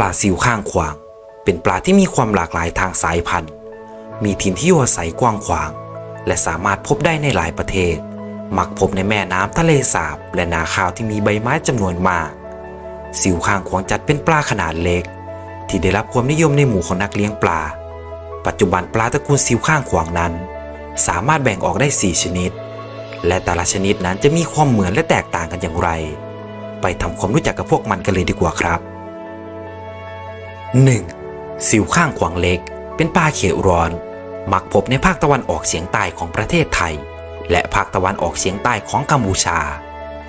ลาซิวข้างขวาง เป็นปลาที่มีความหลากหลายทางสายพันธุ์ มีถิ่นที่อยู่อาศัยกว้างขวาง และสามารถพบได้ในหลายประเทศ มักพบในแม่น้ำทะเลสาบ และนาข้าวที่มีใบไม้จำนวนมากสิวข้างขวางจัดเป็นปลาขนาดเล็ก ที่ได้รับความนิยมในหมู่ของนักเลี้ยงปลา ปัจจุบันปลาตระกูลสิวข้างขวางนั้น สามารถแบ่งออกได้ 4 ชนิด และแต่ละชนิดนั้นจะมีความเหมือนและแตกต่างกันอย่างไร ไปทำความรู้จักกับพวกมันกันเลยดีกว่าครับ 1. สิวข้างขวางเล็ก เป็นปลาเขียวร้อน มักพบในภาคตะวันออกเฉียงใต้ของประเทศไทย และภาคตะวันออกเฉียงใต้ของกัมพูชา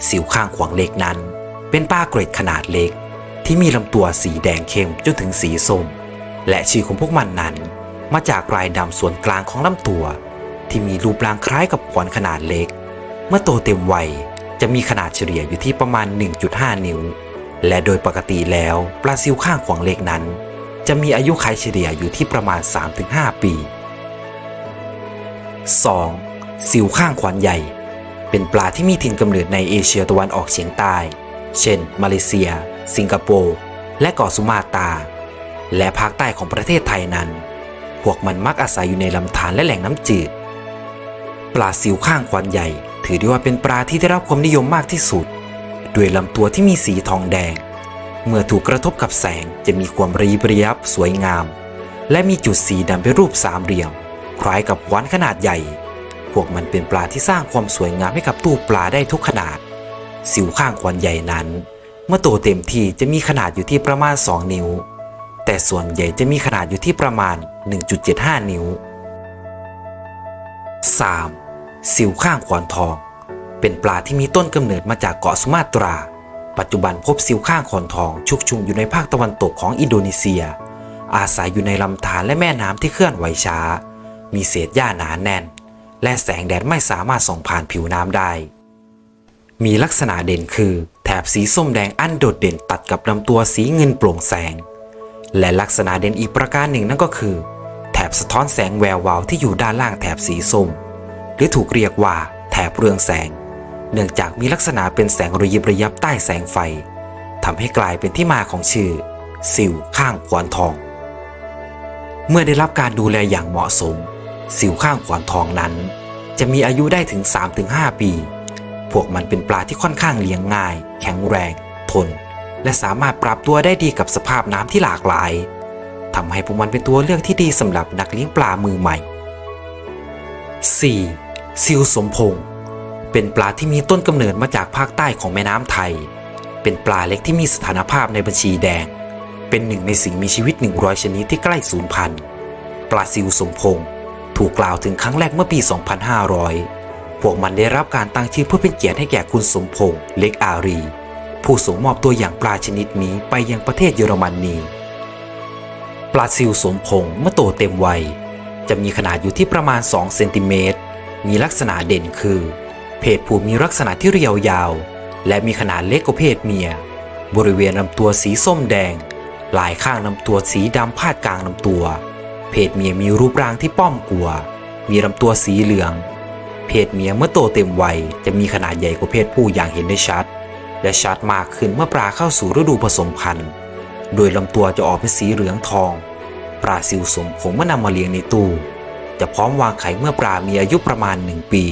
สิวข้างขวางเล็กนั้น เป็นปลาเกรดขนาดเล็ก ที่มีลำตัวสีแดงเข้มจนถึงสีส้ม และชื่อของพวกมันนั้น มาจากรายดำส่วนกลางของลำตัว ที่มีรูปร่างคล้ายกับขวานขนาดเล็ก เมื่อโตเต็มวัยจะมีขนาดเฉลี่ยอยู่ที่ประมาณ 1.5 นิ้ว และโดยปกติแล้วปลาซิวข้างขวางเล็กนั้น จะมีอายุขัยเฉลี่ยอยู่ที่ประมาณ 3-5 ปี 2. สิวข้างขวานใหญ่ เป็นปลาที่มีถิ่นกำเนิดในเอเชียตะวันออกเฉียงใต้ เช่น มาเลเซีย สิงคโปร์และเกาะสุมาตราและภาคใต้ของประเทศไทยนั้น พวกมันมักอาศัยอยู่ในลำธารและแหล่งน้ำจืด ปลาซิวข้างขวานใหญ่ ถือได้ว่าเป็นปลาที่ได้รับความนิยมมากที่สุด ด้วยลำตัวที่มีสีทองแดง เมื่อถูกกระทบกับแสงจะมีความระยิบระยับสวยงาม และมีจุดสีดำเป็นรูปสามเหลี่ยม คล้ายกับขวานขนาดใหญ่ พวกมันเป็นปลาที่สร้างความสวยงามให้กับตู้ปลาได้ทุกขนาด สิวข้างขวานใหญ่นั้น เมื่อโตเต็มที่จะมีขนาดอยู่ที่ประมาณ 2 นิ้ว แต่ส่วนใหญ่จะมีขนาดอยู่ที่ประมาณ 1.75 นิ้ว 3. สิวข้างขวานทอง เป็นปลาที่มีต้นกำเนิดมาจากเกาะสุมาตรา ปัจจุบันพบสิวข้างขวานทองชุกชุมอยู่ในภาคตะวันตกของอินโดนีเซีย อาศัยอยู่ในลำธารและแม่น้ำที่เคลื่อนไหวช้า มีเศษหญ้าหนาแน่น และแสงแดดไม่สามารถส่องผ่านผิวน้ำได้ มีลักษณะเด่นคือ แถบสีส้มแดงอันโดดเด่นตัดกับลำตัวสีเงินโปร่งแสง และลักษณะเด่นอีกประการหนึ่งนั่นก็คือ แถบสะท้อนแสงแวววาวที่อยู่ด้านล่างแถบสีส้ม หรือถูกเรียกว่าแถบเรืองแสง เนื่องจากมีลักษณะเป็นแสงระยิบระยับใต้แสงไฟทำให้กลายเป็นที่มาของชื่อ สิวข้างขวานทอง เมื่อได้รับการดูแลอย่างเหมาะสม สิวข้างขวานทองนั้น จะมีอายุได้ถึง 3-5 ปี พวกมันเป็นปลาที่ค่อนข้างเลี้ยงง่าย แข็งแรง ทน และสามารถปรับตัวได้ดีกับสภาพน้ำที่หลากหลายทำให้พวกมันเป็นตัวเลือกที่ดีสำหรับนักเลี้ยงปลามือใหม่ 4. ซิวสมพงษ์ เป็นปลาที่มีต้นกำเนิดมาจากภาคใต้ของแม่น้ำไทย เป็นปลาเล็กที่มีสถานภาพในบัญชีแดง เป็นหนึ่งในสิ่งมีชีวิต 100 ชนิดที่ใกล้สูญพันธุ์ ปลาซิวสมพงษ์ถูกกล่าวถึงครั้งแรกเมื่อปี 2500 พวกมันได้รับการตั้งชื่อเพื่อเป็นเกียรติให้แก่คุณสมพงษ์เล็กอารี ผู้ส่งมอบตัวอย่างปลาชนิดนี้ไปยังประเทศเยอรมนีปลาซิวสมพงษ์เมื่อโตเต็มวัย จะมีขนาดอยู่ที่ประมาณ 2 เซนติเมตร มีลักษณะเด่นคือ เพศผู้มีลักษณะที่เรียวยาว และมีขนาดเล็กกว่าเพศเมีย บริเวณลำตัวสีส้มแดง ลายข้างลำตัวสีดำพาดกลางลำตัว เพศเมียมีรูปร่างที่ป้อมกลัว มีลำตัวสีเหลือง เพศเมียเมื่อโตเต็มวัยจะมีขนาดใหญ่กว่าเพศผู้อย่างเห็นได้ชัด และชัดมากขึ้นเมื่อปลาเข้าสู่ฤดูผสมพันธุ์ โดยลำตัวจะออกเป็นสีเหลืองทอง ปลาซิวสมผงเมื่อนำมาเลี้ยงในตู้ จะพร้อมวางไข่เมื่อปลามีอายุประมาณ1ปี